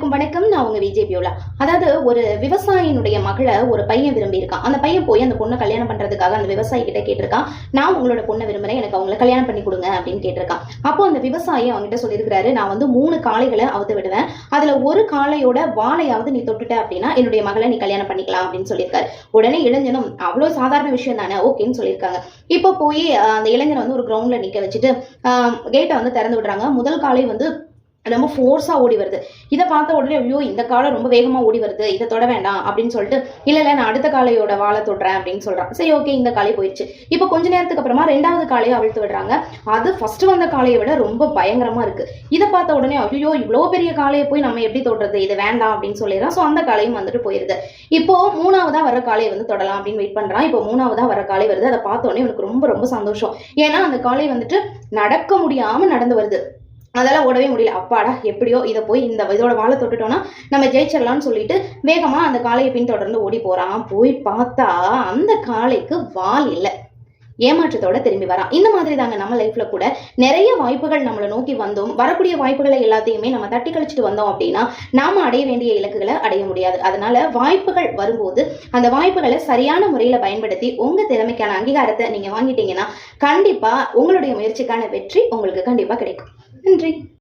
அனைவருக்கும் வணக்கம். நான் உங்க விஜய் பியோலா. அதாவது ஒரு விவசாயினுடைய மகளை ஒரு பையன் விரும்பி இருக்கான் அந்த பையன் போய் அந்த பொண்ணை கல்யாணம் பண்றதுக்காக அந்த விவசாயி கிட்ட கேட்டிருக்கான். நான் உங்களோட பொண்ணை விரும்புறேன். எனக்கு அவங்கள கல்யாணம் பண்ணி கொடுங்க அப்படின்னு கேட்டிருக்கான். அப்போ அந்த விவசாயி அவங்ககிட்ட சொல்லியிருக்கிறாரு நான் வந்து மூணு காளைகளை அவுத்து விடுவேன். அதுல ஒரு காளையோட வாழையாவது நீ தொட்டுட்ட அப்படின்னா என்னுடைய மகளை நீ கல்யாணம் பண்ணிக்கலாம் அப்படின்னு சொல்லியிருக்காரு. உடனே இளைஞனும் அவ்வளவு சாதாரண விஷயம் தானே? ஓகேன்னு சொல்லியிருக்காங்க. இப்போ போய் அந்த இளைஞரை வந்து ஒரு கிரவுண்ட்ல நிக்க வச்சுட்டு கேட்டை வந்து திறந்து விடுறாங்க. முதல் காளை வந்து ரொம்ப ஃபோர்ஸாக ஓடி வருது. இதை பார்த்த உடனே ஐயோ இந்த காலை ரொம்ப வேகமாக ஓடி வருது. இதை தொட வேண்டாம் அப்படின்னு சொல்லிட்டு இல்லை இல்லை நான் அடுத்த காளையோட வாழை தொடுறேன் அப்படின்னு சொல்கிறான் சரி ஓகே இந்த காலை போயிடுச்சு இப்போ கொஞ்ச நேரத்துக்கு அப்புறமா ரெண்டாவது காளையை அவிழ்த்து விடுறாங்க. அது ஃபர்ஸ்ட் வந்த காளையை விட ரொம்ப பயங்கரமாக இருக்குது இதை பார்த்த உடனே ஐயோ இவ்வளோ பெரிய காளையை போய் நம்ம எப்படி தொடுறது? இது வேண்டாம் அப்படின்னு சொல்லிடுறான். ஸோ அந்த காலையும் வந்துட்டு போயிருது. இப்போ மூணாவதா வர காளையை வந்து தொடலாம் அப்படின்னு வெயிட் பண்ணுறான் இப்போ மூணாவதா வர காளை வருது. அதை பார்த்தோன்னே எனக்கு ரொம்ப ரொம்ப சந்தோஷம். ஏன்னா அந்த காலை வந்துட்டு நடக்க முடியாமல் நடந்து வருது. அதெல்லாம் ஓடவே முடியல. அப்பாடா எப்படியோ இதை போய் இந்த இதோட வாழை தொட்டுட்டோம்னா நம்ம ஜெயிச்சிடலாம்னு சொல்லிட்டு வேகமாக அந்த காளையை பின்தொடர்ந்து ஓடி போகிறான் போய் பார்த்தா அந்த காளைக்கு வால் இல்லை. ஏமாற்றத்தோட திரும்பி வரான். இந்த மாதிரி தாங்க நம்ம லைஃப்ல கூட நிறைய வாய்ப்புகள் நம்மளை நோக்கி வந்தோம். வரக்கூடிய வாய்ப்புகளை எல்லாத்தையுமே நம்ம தட்டி கழிச்சிட்டு வந்தோம் அப்படின்னா நாம அடைய வேண்டிய இலக்குகளை அடைய முடியாது. அதனால வாய்ப்புகள் வரும்போது அந்த வாய்ப்புகளை சரியான முறையில பயன்படுத்தி உங்க திறமைக்கான அங்கீகாரத்தை நீங்க வாங்கிட்டீங்கன்னா கண்டிப்பா உங்களுடைய முயற்சிக்கான வெற்றி உங்களுக்கு கண்டிப்பா கிடைக்கும். நன்றி.